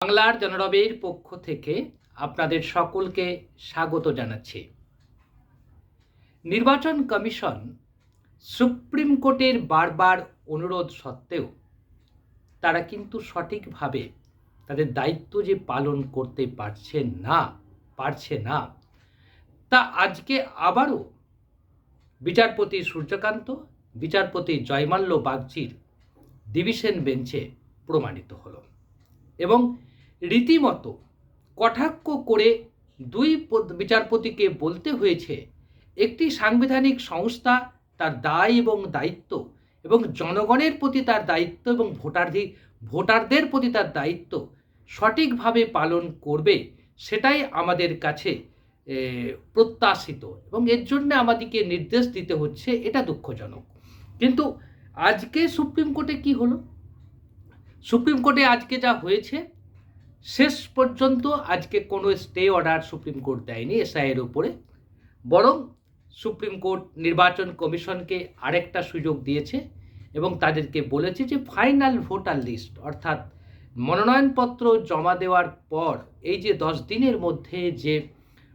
বাংলার জনরবের পক্ষ থেকে আপনাদের সকলকে স্বাগত জানাচ্ছি। নির্বাচন কমিশন সুপ্রিম কোর্টের বারবার অনুরোধ সত্ত্বেও তারা কিন্তু সঠিকভাবে তাদের দায়িত্ব যে পালন করতে পারছে না পারছে না, তা আজকে আবারও বিচারপতি সূর্যকান্ত, বিচারপতি জয়মাল্য বাগচির ডিভিশন বেঞ্চে প্রমাণিত হলো এবং রীতিমতো কটাক্ষ করে দুই বিচারপতিকে বলতে হয়েছে, একটি সাংবিধানিক সংস্থা তার দায় এবং দায়িত্ব এবং জনগণের প্রতি তার দায়িত্ব এবং ভোটারদের ভোটারদের প্রতি তার দায়িত্ব সঠিকভাবে পালন করবে, সেটাই আমাদের কাছে প্রত্যাশিত এবং এর জন্য আমাদেরকে নির্দেশ দিতে হচ্ছে, এটা দুঃখজনক। কিন্তু আজকে সুপ্রিম কোর্টে কি হলো? সুপ্রিম কোর্টে আজকে যা হয়েছে শেষ পর্যন্ত আজকে কোনো স্টে অর্ডার সুপ্রিম কোর্ট দেয়নি, এসআইয়ের উপরে। বরং সুপ্রিম কোর্ট নির্বাচন কমিশনকে আরেকটা সুযোগ দিয়েছে এবং তাদেরকে বলেছে যে ফাইনাল ভোটার লিস্ট অর্থাৎ মনোনয়নপত্র জমা দেওয়ার পর এই যে দশ দিনের মধ্যে যে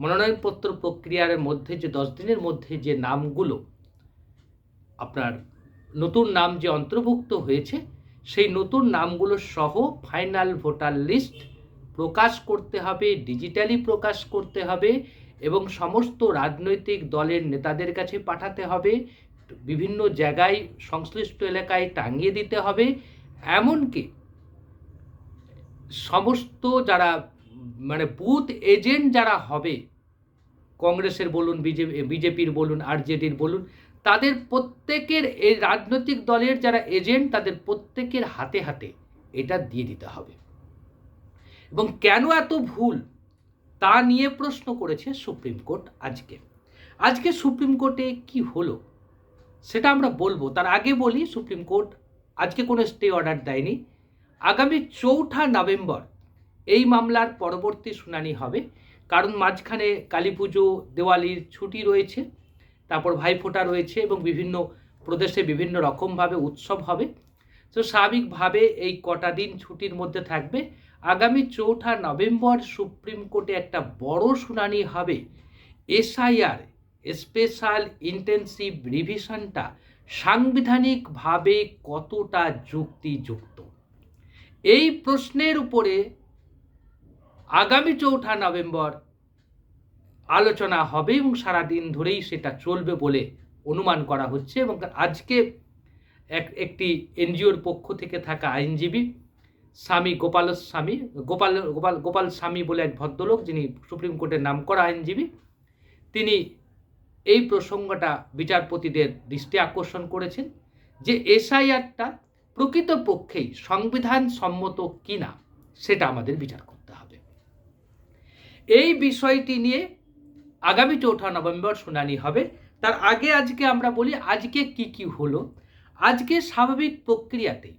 মনোনয়নপত্র প্রক্রিয়ার মধ্যে যে দশ দিনের মধ্যে যে নামগুলো, আপনার নতুন নাম যে অন্তর্ভুক্ত হয়েছে, সেই নতুন নামগুলো সহ ফাইনাল ভোটার লিস্ট প্রকাশ করতে হবে ডিজিটালি প্রকাশ করতে হবে এবং সমস্ত রাজনৈতিক দলের নেতাদের কাছে পাঠাতে হবে, বিভিন্ন জায়গায় সংশ্লিষ্ট এলাকায় টাঙিয়ে দিতে হবে, এমনকি সমস্ত যারা মানে বুথ এজেন্ট যারা হবে, কংগ্রেসের বলুন বিজেপি বিজেপির বলুন, আরজেডির বলুন, তাদের প্রত্যেকের, এই রাজনৈতিক দলের যারা এজেন্ট, তাদের প্রত্যেকের হাতে হাতে এটা দিয়ে দিতে হবে। এবং কেন এত ভুল? তা নিয়ে প্রশ্ন করেছে সুপ্রিম কোর্ট আজকে। আজকে সুপ্রিম কোর্টে কি হলো? সেটা আমরা বলব। তার আগে বলি, সুপ্রিম কোর্ট আজকে কোনো স্টে অর্ডার দেয়নি। আগামী চৌঠা নভেম্বর এই মামলার পরবর্তী শুনানি হবে। কারণ মাঝখানে কালী পুজো, দেওয়ালির ছুটি রয়েছে, তারপর ভাইফোঁটা রয়েছে এবং বিভিন্ন প্রদেশে বিভিন্ন রকমভাবে উৎসব হবে। তো স্বাভাবিকভাবে এই কটা দিন ছুটির মধ্যে থাকবে। আগামী চৌঠা নভেম্বর সুপ্রিম কোর্টে একটা বড় শুনানি হবে। এসআইআর, স্পেশাল ইন্টেন্সিভ রিভিশনটা সাংবিধানিকভাবে কতটা যুক্তিযুক্ত? এই প্রশ্নের উপরে আগামী চৌঠা নভেম্বর আলোচনা হবে এবং সারাদিন ধরেই সেটা চলবে বলে অনুমান করা হচ্ছে এবং আজকে এক, একটি এনজিওর পক্ষ থেকে থাকা আইনজীবী স্বামী গোপাল স্বামী, গোপাল গোপাল গোপাল স্বামী বলে এক ভদ্রলোক যিনি সুপ্রিম কোর্টের নাম করা আইনজীবী, তিনি এই প্রসঙ্গটা বিচারপতিদের দৃষ্টি আকর্ষণ করেছেন যে এসআইআরটা প্রকৃতপক্ষেই সংবিধান সম্মত কিনা সেটা আমাদের বিচার করতে হবে। এই বিষয়টি নিয়ে আগামী চৌঠা নভেম্বর শুনানি হবে। তার আগে আজকে আমরা বলি আজকে কি কি হলো, আজকে স্বাভাবিক প্রক্রিয়াতেই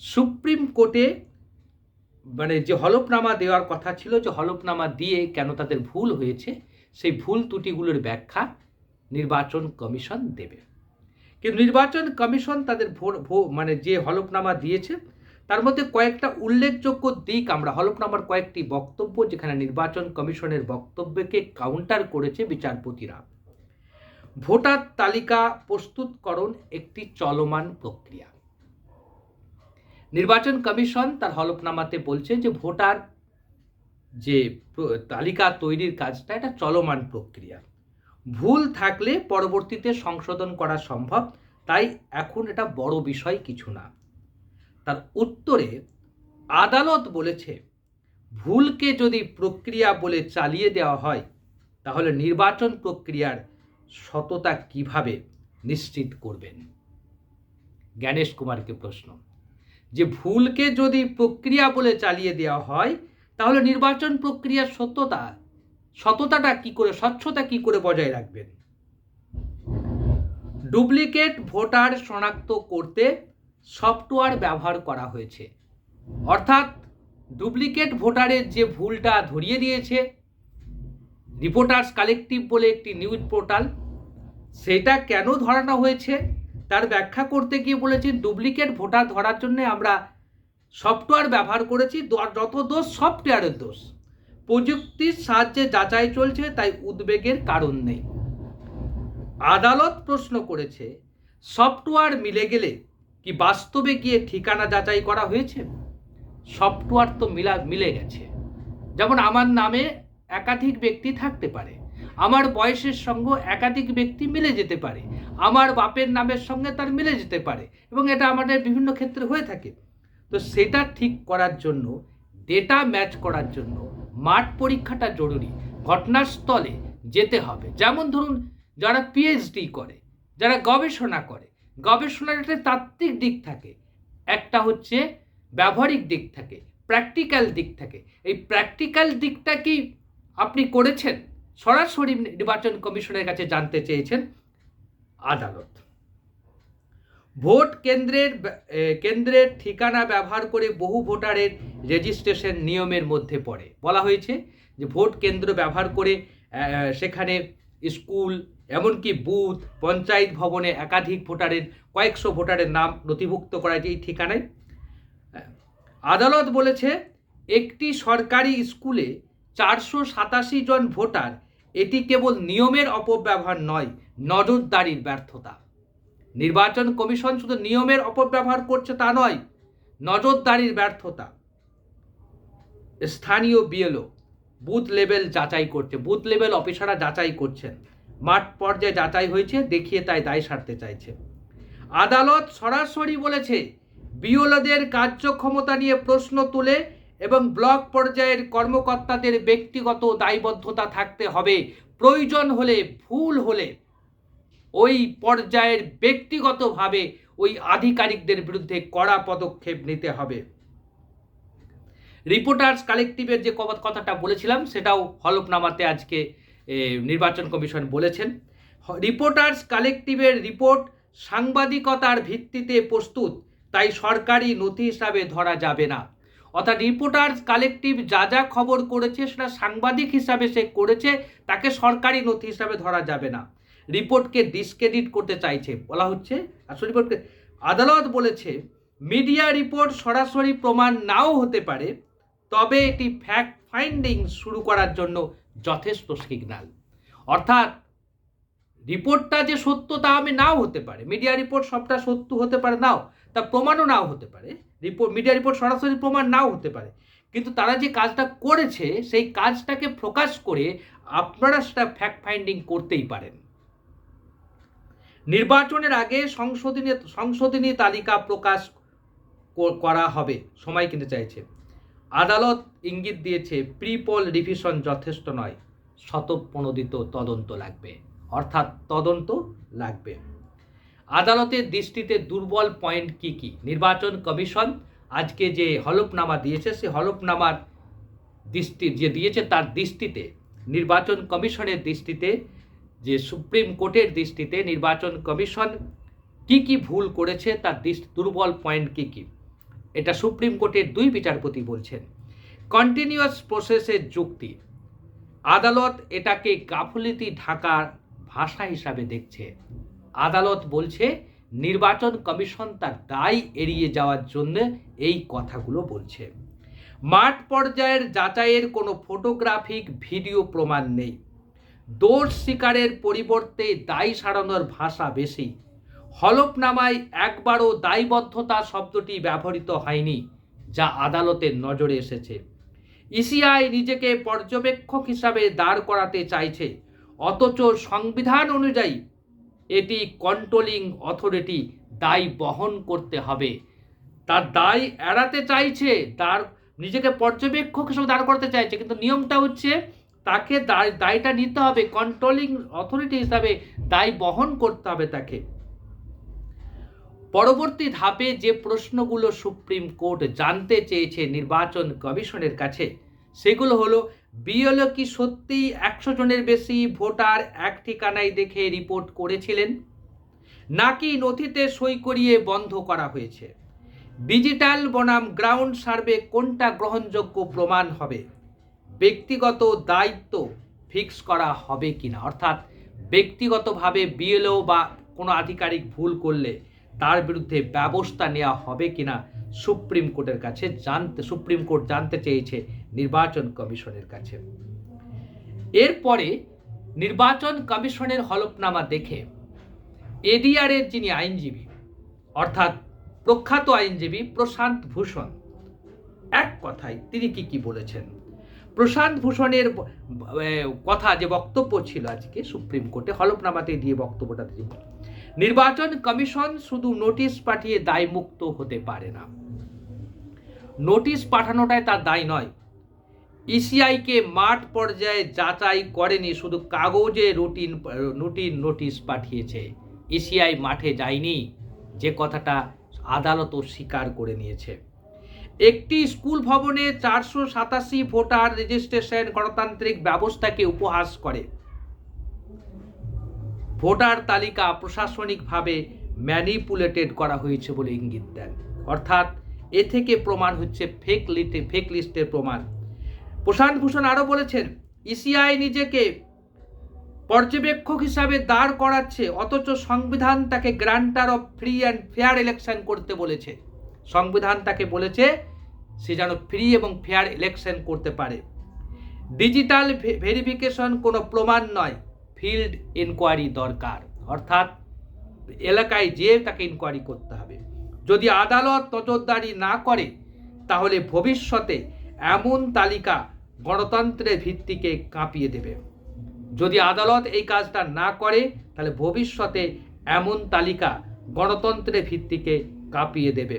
সুপ্রিম কোর্টে মানে যে হলফনামা দেওয়ার কথা ছিল, যে হলফনামা দিয়ে কেন তাদের ভুল হয়েছে, সেই ভুল ত্রুটিগুলোর ব্যাখ্যা নির্বাচন কমিশন দেবে। কিন্তু নির্বাচন কমিশন তাদের মানে যে হলফনামা দিয়েছে, তার মধ্যে কয়েকটা উল্লেখযোগ্য দিক আমরা, হলফনামার কয়েকটি বক্তব্য যেখানে নির্বাচন কমিশনের বক্তব্যকে কাউন্টার করেছে বিচারপতিরা। ভোটার তালিকা প্রস্তুতকরণ একটি চলমান প্রক্রিয়া। নির্বাচন কমিশন তার হলফনামাতে বলছে যে ভোটার যে তালিকা তৈরির কাজটা, এটা চলমান প্রক্রিয়া। ভুল থাকলে পরবর্তীতে সংশোধন করা সম্ভব, তাই এখন এটা বড় বিষয় কিছু না। তার উত্তরে আদালত বলেছে, ভুলকে যদি প্রক্রিয়া বলে চালিয়ে দেওয়া হয়, তাহলে নির্বাচন প্রক্রিয়ার সততা কীভাবে নিশ্চিত করবেন? জ্ঞানেশ কুমারকে প্রশ্ন। যে ভুলকে যদি প্রক্রিয়া বলে চালিয়ে দেওয়া হয়, তাহলে নির্বাচন প্রক্রিয়ার সত্যতা, সততাটা কি করে, স্বচ্ছতা কি করে বজায় রাখবেন? ডুপ্লিকেট ভোটার শনাক্ত করতে সফটওয়্যার ব্যবহার করা হয়েছে। অর্থাৎ ডুপ্লিকেট ভোটারের যে ভুলটা ধরিয়ে দিয়েছে, রিপোর্টার্স কালেকটিভ বলে একটি নিউজ পোর্টাল, সেটা কেন ধরানো হয়েছে? তার ব্যাখ্যা করতে গিয়ে বলেছে ডুপ্লিকেট ভোটার ধরার জন্য আমরা সফটওয়্যার ব্যবহার করেছি যত দোষ সফটওয়্যারের দোষ। প্রযুক্তির সাহায্যে যাচাই চলছে, তাই উদ্বেগের কারণ নেই। আদালত প্রশ্ন করেছে সফটওয়্যার মিলে গেলে কি বাস্তবে গিয়ে ঠিকানা যাচাই করা হয়েছে? সফটওয়্যার তো মিলা, মিলে গেছে। যেমন আমার নামে একাধিক ব্যক্তি থাকতে পারে, আমার বয়সের সঙ্গে একাধিক ব্যক্তি মিলে যেতে পারে আমার বাপের নামের সঙ্গে তার মিলে যেতে পারে এবং এটা আমাদের বিভিন্ন ক্ষেত্রে হয়ে থাকে। তো সেটা ঠিক করার জন্য ডেটা ম্যাচ করার জন্য, মাঠ পরীক্ষাটা জরুরি। ঘটনাস্থলে যেতে হবে। যেমন ধরুন, যারা পিএইচডি করে, যারা গবেষণা করে, গবেষণার একটা তাত্ত্বিক দিক থাকে। একটা হচ্ছে ব্যবহারিক দিক থাকে প্র্যাকটিক্যাল দিক থাকে। এই প্র্যাকটিক্যাল দিকটা কি আপনি করেছেন? সরাসরি নির্বাচন কমিশনের কাছে জানতে চেয়েছেন। আদালত। ভোট কেন্দ্রের কেন্দ্রের ঠিকানা ব্যবহার করে বহু ভোটারের রেজিস্ট্রেশন নিয়মের মধ্যে পড়ে। বলা হয়েছে যে ভোট কেন্দ্র ব্যবহার করে সেখানে স্কুল, এমনকি বুথ, পঞ্চায়েত ভবনে একাধিক ভোটারের, কয়েকশো ভোটারের নাম নথিভুক্ত করা যায় এই ঠিকানায়। আদালত বলেছে, একটি সরকারি স্কুলে চারশো সাতাশি জন ভোটার এটি কেবল নিয়মের অপব্যবহার নয়, নজরদারির ব্যর্থতা। নির্বাচন কমিশন শুধু নিয়মের অপব্যবহার করছে তা নয়, নজরদারির ব্যর্থতা। স্থানীয় বিএলও বুথ লেভেল যাচাই করছে, বুথ লেভেল অফিসাররা যাচাই করছেন। মাঠ পর্যায়ে যাচাই হয়েছে, দেখিয়ে তাই দায় সারতে চাইছে। আদালত সরাসরি বলেছে বিওলদের কার্যক্ষমতা নিয়ে প্রশ্ন তুলে এবং ব্লক পর্যায়ের কর্মকর্তাদের ব্যক্তিগত দায়বদ্ধতা থাকতে হবে। প্রয়োজন হলে, ভুল হলে ওই পর্যায়ের ব্যক্তিগতভাবে ওই আধিকারিকদের বিরুদ্ধে কড়া পদক্ষেপ নিতে হবে। রিপোর্টার্স কালেকটিভের যে কথাটা বলেছিলাম, সেটাও হলফনামাতে আজকে নির্বাচন কমিশন বলেছেন। রিপোর্টার্স কালেকটিভের রিপোর্ট সাংবাদিকতার ভিত্তিতে প্রস্তুত, তাই সরকারি নথি হিসাবে ধরা যাবে না। অর্থাৎ রিপোর্টার্স কালেকটিভ যা যা খবর করেছে সেটা সাংবাদিক হিসাবে সে করেছে, তাকে সরকারি নথি হিসাবে ধরা যাবে না। রিপোর্টকে ডিসক্রেডিট করতে চাইছে। বলা হচ্ছে আসলে রিপোর্টকে আদালত বলেছে মিডিয়া রিপোর্ট সরাসরি প্রমাণ নাও হতে পারে, তবে এটি ফ্যাক্ট ফাইন্ডিং শুরু করার জন্য যথেষ্ট সিগন্যাল অর্থাৎ রিপোর্টটা যে সত্য তা আমি নাও হতে পারে। মিডিয়া রিপোর্ট সবটা সত্য হতে পারে, নাও। তা প্রমাণও নাও হতে পারে। রিপোর্ট মিডিয়া রিপোর্ট সরাসরি প্রমাণ নাও হতে পারে। কিন্তু তারা যে কাজটা করেছে, সেই কাজটাকে প্রকাশ করে আপনারা সেটা ফ্যাক্ট ফাইন্ডিং করতেই পারেন। নির্বাচনের আগে সংশোধনী সংশোধনী তালিকা প্রকাশ করা হবে। সময় কিনতে চাইছে। আদালত ইঙ্গিত দিয়েছে প্রিপল রিভিশন যথেষ্ট নয়, শতপ্রণোদিত তদন্ত লাগবে। অর্থাৎ তদন্ত লাগবে। আদালতের দৃষ্টিতে দুর্বল পয়েন্ট কি কি? নির্বাচন কমিশন আজকে যে হলফনামা দিয়েছে সে হলফনামার দৃষ্টি, যে দিয়েছে তার দৃষ্টিতে, নির্বাচন কমিশনের দৃষ্টিতে, যে সুপ্রিম কোর্টের দৃষ্টিতে নির্বাচন কমিশন কি কি ভুল করেছে, তার দৃষ্টি, দুর্বল পয়েন্ট কি কি? এটা সুপ্রিম কোর্টের দুই বিচারপতি বলছেন। কন্টিনিউয়াস প্রসেসের যুক্তি। আদালত এটাকে গাফলিতি ঢাকার ভাষা হিসাবে দেখছে। আদালত বলছে, নির্বাচন কমিশন তার দায় এড়িয়ে যাওয়ার জন্য এই কথাগুলো বলছে। মাঠ পর্যায়ের যাচাইয়ের কোনো ফটোগ্রাফিক ভিডিও প্রমাণ নেই। দোষ শিকারের পরিবর্তে দায় সারানোর ভাষা বেশি। হলফনামায় একবারও দায়বদ্ধতা শব্দটি ব্যবহৃত হয়নি, যা আদালতের নজরে এসেছে। ইসিআই নিজেকে পর্যবেক্ষক হিসাবে দাঁড় করাতে চাইছে, অথচ সংবিধান অনুযায়ী এটি কন্ট্রোলিং অথরিটি দায় বহন করতে হবে। তার দায় এড়াতে চাইছে, তার নিজেকে পর্যবেক্ষক হিসেবে দাঁড় করতে চাইছে, কিন্তু নিয়মটা হচ্ছে তাকে দায়, দায়টা নিতে হবে কন্ট্রোলিং অথরিটি হিসাবে দায় বহন করতে হবে তাকে। পরবর্তী ধাপে যে প্রশ্নগুলো সুপ্রিম কোর্ট জানতে চেয়েছে নির্বাচন কমিশনের কাছে, সেগুলো হলো বিএলও কি সত্যিই একশো জনের বেশি ভোটার এক ঠিকানায় দেখে রিপোর্ট করেছিলেন, নাকি নথিতে সই করিয়ে বন্ধ করা হয়েছে? ডিজিটাল বনাম গ্রাউন্ড সার্ভে কোনটা গ্রহণযোগ্য প্রমাণ হবে? ব্যক্তিগত দায়িত্ব ফিক্স করা হবে কি না অর্থাৎ ব্যক্তিগতভাবে বিএলও বা কোনো আধিকারিক ভুল করলে তার বিরুদ্ধে ব্যবস্থা নেওয়া হবে কিনা? সুপ্রিম কোর্টের কাছে জানতে, সুপ্রিম কোর্ট জানতে চেয়েছে নির্বাচন কমিশনের কাছে। এরপরে নির্বাচন কমিশনের হলফনামা দেখে এডিআরের যিনি আইনজীবী, অর্থাৎ প্রখ্যাত আইনজীবী প্রশান্ত ভূষণ, এক কথায় তিনি কি কি বলেছেন? প্রশান্ত ভূষণের কথা যে বক্তব্য ছিল আজকে সুপ্রিম কোর্টে, হলফনামাতে দিয়ে বক্তব্যটা তিনি নির্বাচন কমিশন শুধু নোটিশ পাঠিয়ে দায়মুক্ত হতে পারে না। নোটিশ পাঠানোটাই তার দায় নয়। ইসিআইকে মাঠ পর্যায়ে যাচাই করেনি, শুধু কাগজে রুটিন রুটিন নোটিশ পাঠিয়েছে। ইসিআই মাঠে যায়নি, যে কথাটা আদালতও স্বীকার করে নিয়েছে। একটি স্কুল ভবনে চারশো সাতাশি ভোটার রেজিস্ট্রেশন গণতান্ত্রিক ব্যবস্থাকে উপহাস করে। ভোটার তালিকা প্রশাসনিকভাবে ম্যানিপুলেটেড করা হয়েছে বলে ইঙ্গিত দেন। অর্থাৎ এ থেকে প্রমাণ হচ্ছে ফেক লিটে ফেক লিস্টের প্রমাণ। প্রশান্ত ভূষণ আরও বলেছেন ইসিআই নিজেকে পর্যবেক্ষক হিসাবে দাঁড় করাচ্ছে, অথচ সংবিধান তাকে guarantor of free and fair election করতে বলেছে। সংবিধান তাকে বলেছে, সে যেন ফ্রি এবং ফেয়ার ইলেকশন করতে পারে। ডিজিটাল ভেরিফিকেশন কোনো প্রমাণ নয় ফিল্ড ইনকোয়ারি দরকার। অর্থাৎ এলাকায় যেয়ে তাকে ইনকোয়ারি করতে হবে। যদি আদালত নজরদারি না করে, তাহলে ভবিষ্যতে এমন তালিকা গণতন্ত্রের ভিত্তিকে কাঁপিয়ে দেবে। যদি আদালত এই কাজটা না করে, তাহলে ভবিষ্যতে এমন তালিকা গণতন্ত্রের ভিত্তিকে কাঁপিয়ে দেবে।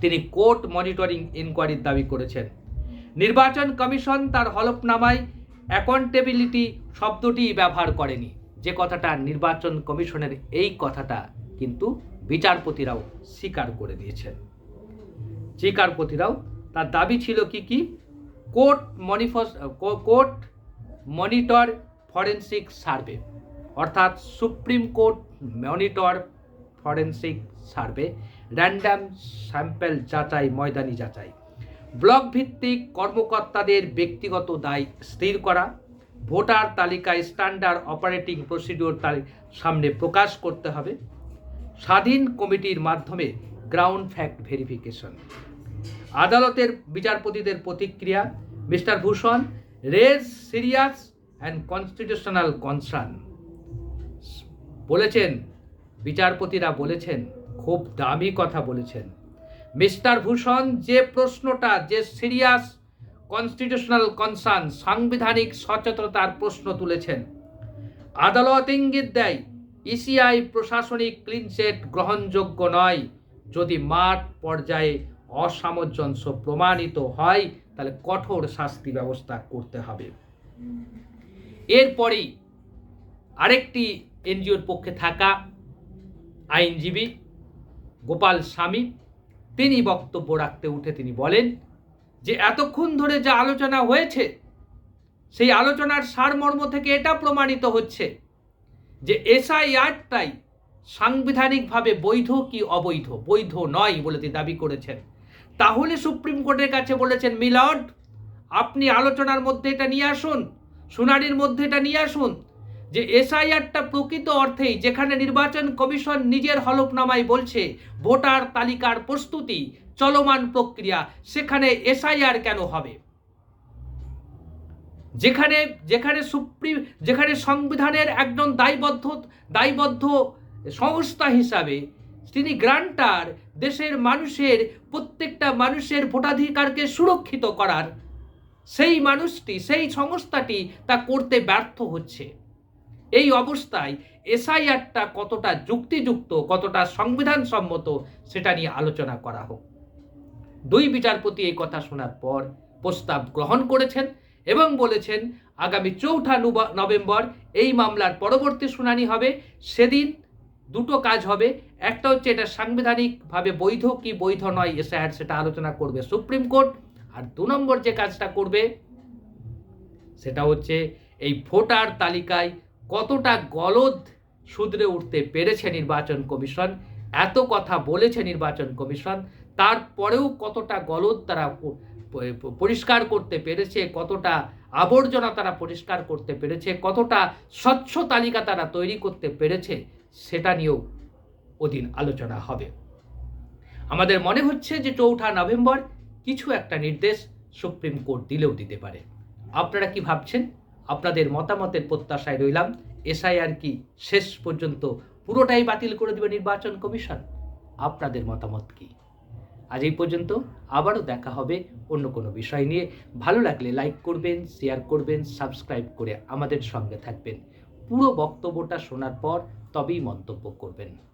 তিনি কোর্ট মনিটরিং ইনকোয়ারির দাবি করেছেন। নির্বাচন কমিশন তার হলফনামায় অ্যাকাউন্টেবিলিটি শব্দটি ব্যবহার করেনি। যে কথাটা নির্বাচন কমিশনের এই কথাটা কিন্তু বিচারপতিরাও স্বীকার করে দিয়েছেন। বিচারপতিরাও তার দাবি ছিল কি কি? কোর্ট মনিফস কোর্ট মনিটর ফরেন্সিক সার্ভে। অর্থাৎ supreme court monitor forensic survey. Random sample যাচাই, ময়দানি যাচাই। ব্লক ভিত্তিক কর্মকর্তাদের ব্যক্তিগত দায় স্থির করা। ভোটার তালিকায় স্ট্যান্ডার্ড অপারেটিং প্রসিডিওর তালিকা সামনে প্রকাশ করতে হবে। স্বাধীন কমিটির মাধ্যমে গ্রাউন্ড ফ্যাক্ট ভেরিফিকেশন আদালতের বিচারপতিদের প্রতিক্রিয়া, Mr Bhushan raise serious and constitutional concern বলেছেন, বিচারপতিরা বলেছেন, খুব দামি কথা বলেছেন। মিস্টার ভূষণ যে প্রশ্নটা, যে সিরিয়াস কনস্টিটিউশনাল কনসার্ন সাংবিধানিক সচেতনতার প্রশ্ন তুলেছেন, আদালত ইঙ্গিত দেয় ইসিআই প্রশাসনিক ক্লিনচেট গ্রহণযোগ্য নয়। যদি মাঠ পর্যায়ে অসামঞ্জস্য প্রমাণিত হয়, তাহলে কঠোর শাস্তি ব্যবস্থা করতে হবে। এরপরেই আরেকটি এনজিওর পক্ষে থাকা আইনজীবী গোপাল স্বামী, তিনি বক্তব্য রাখতে উঠে তিনি বলেন যে, এতক্ষণ ধরে যা আলোচনা হয়েছে, সেই আলোচনার সারমর্ম থেকে এটা প্রমাণিত হচ্ছে যে এসআইআরটাই সাংবিধানিকভাবে বৈধ কি অবৈধ? বৈধ নয় বলে তিনি দাবি করেছেন। তাহলে সুপ্রিম কোর্টের কাছে বলেছেন মিলড আপনি আলোচনার মধ্যে এটা নিয়ে আসুন, শুনানির মধ্যে এটা নিয়ে আসুন, যে এসআইআরটা প্রকৃত অর্থেই যেখানে নির্বাচন কমিশন নিজের হলফনামায় বলছে, ভোটার তালিকার প্রস্তুতি, চলমান প্রক্রিয়া, সেখানে এসআইআর কেন হবে? যেখানে যেখানে সুপ্রিম যেখানে সংবিধানের একজন দায়বদ্ধ দায়বদ্ধ সংস্থা হিসাবে তিনি গ্রান্টার দেশের মানুষের, প্রত্যেকটা মানুষের ভোটাধিকারকে সুরক্ষিত করার সেই মানুষটি, সেই সংস্থাটি তা করতে ব্যর্থ হচ্ছে। এই অবস্থায় এসআইআরটা কতটা যুক্তিযুক্ত, কতটা সংবিধানসম্মত সেটা নিয়ে আলোচনা করা হোক। দুই বিচারপতি এই কথা শোনার পর প্রস্তাব গ্রহণ করেছেন। এবং বলেছেন, আগামী চৌঠা নভেম্বর এই মামলার পরবর্তী শুনানি হবে। সেদিন দুটো কাজ হবে। একটা হচ্ছে এটা সাংবিধানিকভাবে বৈধ কি বৈধ নয়, এসআইআর সেটা আলোচনা করবে সুপ্রিম কোর্ট। আর দু নম্বর যে কাজটা করবে, সেটা হচ্ছে এই ভোটার তালিকায় কতটা গলদ শুধরে উঠতে পেরেছে নির্বাচন কমিশন, এত কথা বলেছে নির্বাচন কমিশন, তারপরেও কতটা গলদ তারা পরিষ্কার করতে পেরেছে, কতটা আবর্জনা তারা পরিষ্কার করতে পেরেছে, কতটা স্বচ্ছ তালিকা তারা তৈরি করতে পেরেছে, সেটা নিয়েও ওদিন আলোচনা হবে। আমাদের মনে হচ্ছে যে চৌঠা নভেম্বর কিছু একটা নির্দেশ সুপ্রিম কোর্ট দিলেও দিতে পারে। আপনারা কি ভাবছেন? আপনাদের মতামতের প্রত্যাশায় রইলাম। এসআইআর কি শেষ পর্যন্ত পুরোটাই বাতিল করে দেবে নির্বাচন কমিশন? আপনাদের মতামত কি? আজ এই পর্যন্ত, আবারও দেখা হবে অন্য কোনো বিষয় নিয়ে। ভালো লাগলে লাইক করবেন শেয়ার করবেন সাবস্ক্রাইব করে আমাদের সঙ্গে থাকবেন। পুরো বক্তব্যটা শোনার পর তবেই মন্তব্য করবেন।